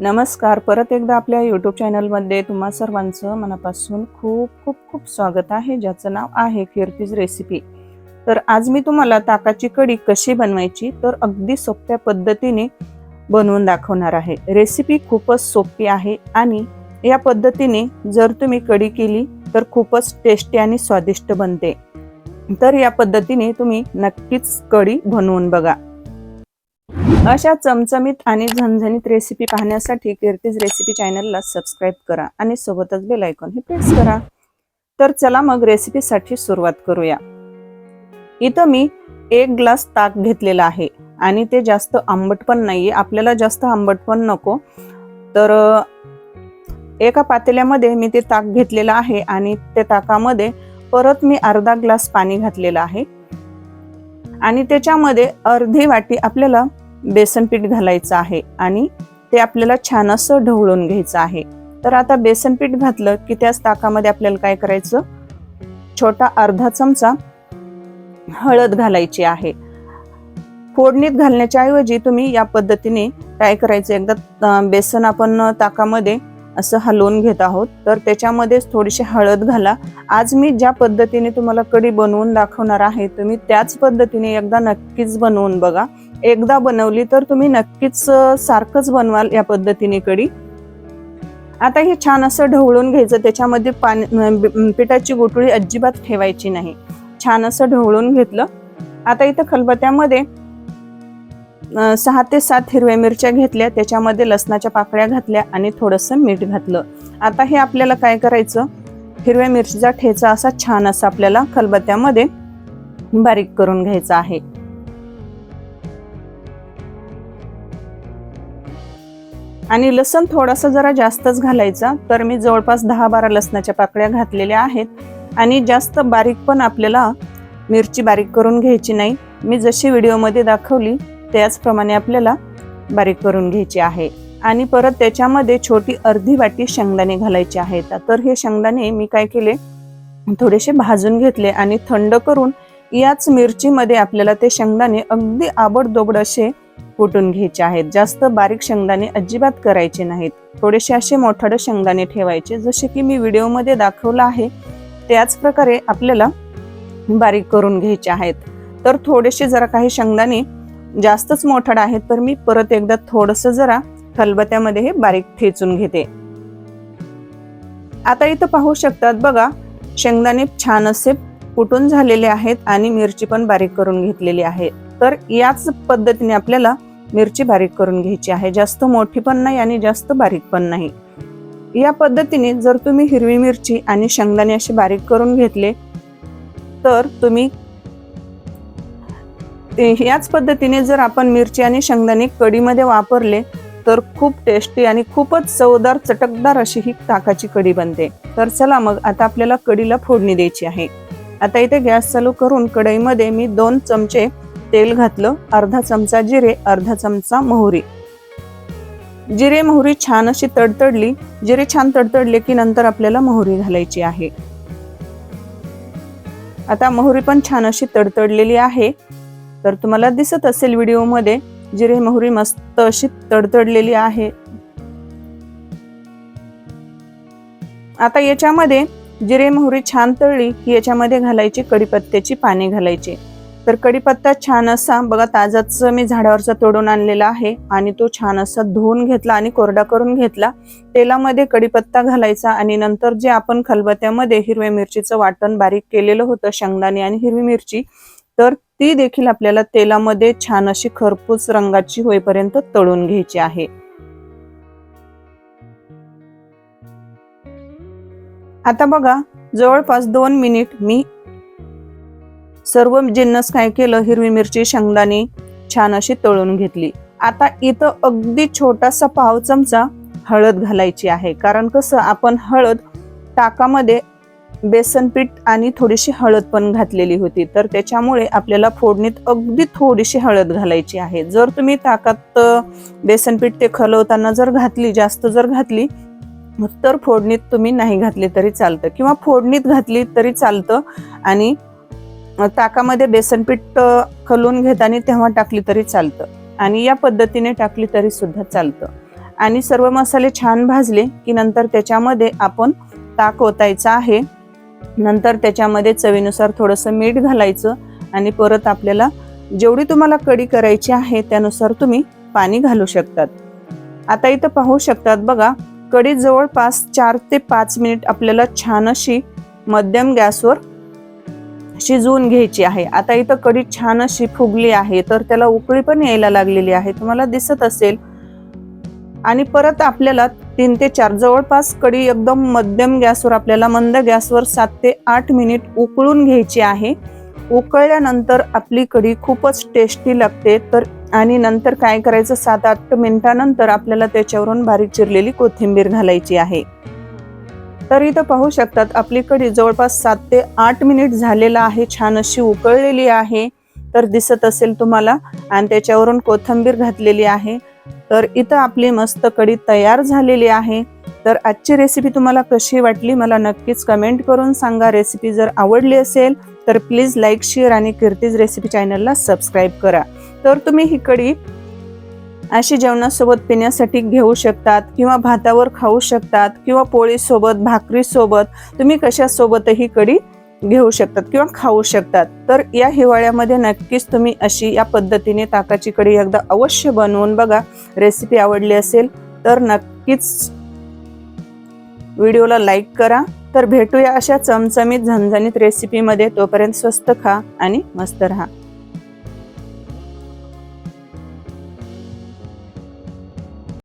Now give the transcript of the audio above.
नमस्कार. परत एकदा आपल्या यूट्यूब चॅनलमध्ये तुम्हा सर्वांचं मनापासून खूप खूप खूप स्वागत आहे ज्याचं नाव आहे कीर्तीज रेसिपी तर आज मी तुम्हाला ताकाची कढी कशी बनवायची तर अगदी सोप्या पद्धतीने बनवून दाखवणार आहे. रेसिपी खूपच सोपी आहे आणि या पद्धतीने जर तुम्ही कढी केली तर खूपच टेस्टी आणि स्वादिष्ट बनते. तर या पद्धतीने तुम्ही नक्कीच कढी बनवून बघा. अशा चमचमीत आणि झणझणीत रेसिपी पाहण्यासाठी कीर्तीज रेसिपी चॅनलला सबस्क्राईब करा आणि सोबतच बेल आयकॉन हे प्रेस करा. तर चला मग रेसिपीसाठी सुरुवात करूया. इथं मी एक ग्लास ताक घेतलेला आहे आणि ते जास्त आंबट पण नाहीये. आपल्याला जास्त आंबट पण नको. तर एका पातेल्यामध्ये मी ते ताक घेतलेलं आहे आणि त्या ताकामध्ये परत मी अर्धा ग्लास पाणी घातलेलं आहे. आणि त्याच्यामध्ये अर्धी वाटी आपल्याला बेसन पीठ घालायचं आहे आणि ते आपल्याला छान असं ढवळून घ्यायचं आहे. तर आता बेसन पीठ घातलं की त्याच ताकामध्ये आपल्याला काय करायचं? छोटा अर्धा चमचा हळद घालायची आहे. फोडणीत घालण्याच्या ऐवजी तुम्ही या पद्धतीने काय करायचं? एकदा बेसन आपण ताकामध्ये असं हलवून घेत आहोत. तर त्याच्यामध्येच थोडीशी हळद घाला. आज मी ज्या पद्धतीने तुम्हाला कढी बनवून दाखवणार आहे तुम्ही त्याच पद्धतीने एकदा नक्कीच बनवून बघा. एकदा बनवली तर तुम्ही नक्कीच सारखंच बनवाल या पद्धतीने कडी आता हे छान असं ढवळून घ्यायचं त्याच्यामध्ये पाणी पिठाची गोटुळी अजिबात ठेवायची नाही. छान असं ढवळून घेतलं. आता इथं खलबत्यामध्ये सहा ते सात हिरव्या मिरच्या घेतल्या त्याच्यामध्ये लसणाच्या पाकळ्या घातल्या आणि थोडंसं मीठ घातलं. आता हे आपल्याला काय करायचं? हिरव्या मिरचीचा ठेचा असा छान असा आपल्याला खलबत्यामध्ये बारीक करून घ्यायचा आहे. आणि लसण थोडासा जरा जास्तच घालायचा. तर मी जवळपास दहा बारा लसणाच्या पाकळ्या घातलेल्या आहेत. आणि जास्त बारीक पण आपल्याला मिरची बारीक करून घ्यायची नाही. मी जशी व्हिडिओमध्ये दाखवली त्याचप्रमाणे आपल्याला बारीक करून घ्यायची आहे. आणि परत त्याच्यामध्ये छोटी अर्धी वाटी शेंगदाणे घालायचे आहेत. तर हे शेंगदाणे मी काय केले थोडेसे भाजून घेतले आणि थंड करून याच मिरचीमध्ये आपल्याला ते शेंगदाणे अगदी आबडदोबड असे कुटून घ्यायचे आहेत. जास्त बारीक शेंगदाणे अजिबात करायचे नाहीत. थोडेसे असे मोठाडे शेंगदाणे ठेवायचे. जसे की मी व्हिडिओमध्ये दाखवलं आहे त्याच प्रकारे आपल्याला बारीक करून घ्यायचे आहेत. तर थोडेसे जरा काही शेंगदाणे जास्तच मोठाड आहेत तर मी परत एकदा थोडस जरा खलबत्यामध्ये हे बारीक ठेचून घेते. आता इथं पाहू शकतात बघा शेंगदाणे छान असे कुटून झालेले आहेत आणि मिरची पण बारीक करून घेतलेली आहे. तर याच पद्धतीने आपल्याला मिरची बारीक करून घ्यायची आहे. जास्त मोठी पण नाही आणि जास्त बारीक पण नाही. या पद्धतीने जर तुम्ही हिरवी मिरची आणि शेंगदाणे असे बारीक करून घेतले तर तुम्ही याच पद्धतीने जर आपण मिरची आणि शेंगदाणे कढीमध्ये वापरले तर खूप टेस्टी आणि खूपच चवदार चटकदार अशी ही ताकाची कढी बनते. तर चला मग आता आपल्याला कढीला फोडणी द्यायची आहे. आता इथे गॅस चालू करून कढईमध्ये मी दोन चमचे तेल घातलं अर्धा चमचा जिरे अर्धा चमचा मोहरी. जिरे मोहरी छान अशी तडतडली. जिरे छान तडतडले की नंतर आपल्याला मोहरी घालायची आहे. आता मोहरी पण छान अशी तडतडलेली आहे. तर तुम्हाला दिसत असेल व्हिडिओमध्ये जिरे मोहरी मस्त अशी तडतडलेली आहे. आता याच्यामध्ये जिरे मोहरी छान तळली की याच्यामध्ये घालायची कडीपत्त्याची पाने घालायची. तर कडीपत्ता छान असा बघा ताजाच मी झाडावरचा तोडून आणलेला आहे आणि तो छान असा धुवून घेतला आणि कोरडा करून घेतला. तेलामध्ये कडीपत्ता घालायचा आणि नंतर जे आपण खलबत्यामध्ये हिरव्या मिरचीचं वाटण बारीक केलेलं होतं शेंगदाणे आणि हिरवी मिरची तर ती देखील आपल्याला तेलामध्ये छान अशी खरपूस रंगाची होईपर्यंत तळून घ्यायची आहे. आता बघा जवळपास दोन मिनिट मी सर्व जिन्नस काय केलं? हिरवी मिरची शेंगदाणे छान अशी तळून घेतली. आता इथं अगदी छोटासा पाव चमचा हळद घालायची आहे. कारण कसं आपण हळद ताकामध्ये बेसन पीठ आणि थोडीशी हळद पण घातलेली होती. तर त्याच्यामुळे आपल्याला फोडणीत अगदी थोडीशी हळद घालायची आहे. जर तुम्ही ताकात बेसन पीठ ते खलवताना जर घातली जास्त जर घातली तर फोडणीत तुम्ही नाही घातली तरी चालतं. किंवा फोडणीत घातली तरी चालतं आणि ताकामध्ये बेसन खलून खलवून घेताना तेव्हा टाकली तरी चालतं. आणि या पद्धतीने टाकली तरी सुद्धा चालतं. आणि सर्व मसाले छान भाजले की नंतर त्याच्यामध्ये आपण ताक ओतायचं आहे. नंतर त्याच्यामध्ये चवीनुसार थोडंसं मीठ घालायचं आणि परत आपल्याला जेवढी तुम्हाला कढी करायची आहे त्यानुसार तुम्ही पाणी घालू शकतात. आता इथं पाहू शकतात बघा कढी जवळपास चार ते पाच मिनिट आपल्याला छान अशी मध्यम गॅसवर शिजवून घ्यायची आहे. आता इथं कढी छान अशी फुगली आहे तर त्याला उकळी पण यायला लागलेली आहे. तुम्हाला दिसत असेल. आणि परत आपल्याला तीन ते चार जवळपास कढी एकदम मध्यम गॅसवर आपल्याला मंद गॅसवर सात ते आठ मिनिट उकळून घ्यायची आहे. उकळल्यानंतर आपली कढी खूपच टेस्टी लागते. तर आणि नंतर काय करायचं? सात आठ मिनिटानंतर आपल्याला त्याच्यावरून बारीक चिरलेली कोथिंबीर घालायची आहे. तर इथं पाहू शकतात आपली कढी जवळपास सात ते आठ मिनिट झालेला आहे छान अशी उकळलेली आहे तर दिसत असेल तुम्हाला. आणि त्याच्यावरून कोथिंबीर घातलेली आहे. तर इथं आपली मस्त कढी तयार झालेली आहे. तर आजची रेसिपी तुम्हाला कशी वाटली मला नक्कीच कमेंट करून सांगा. रेसिपी जर आवडली असेल तर प्लीज लाईक शेअर आणि कीर्तीज रेसिपी चॅनलला सबस्क्राईब करा. तर तुम्ही ही कढी अशी जेवणासोबत पिण्यासाठी घेऊ शकतात किंवा भातावर खाऊ शकतात किंवा पोळीसोबत भाकरीसोबत तुम्ही कशासोबतही कढी घेऊ शकतात किंवा खाऊ शकतात. तर या हिवाळ्यामध्ये नक्कीच तुम्ही अशी या पद्धतीने ताकाची कढी एकदा अवश्य बनवून बघा. रेसिपी आवडली असेल तर नक्कीच व्हिडिओला लाईक करा. तर भेटूया अशा चमचमीत झणझणीत रेसिपीमध्ये. तोपर्यंत स्वस्त खा आणि मस्त राहा.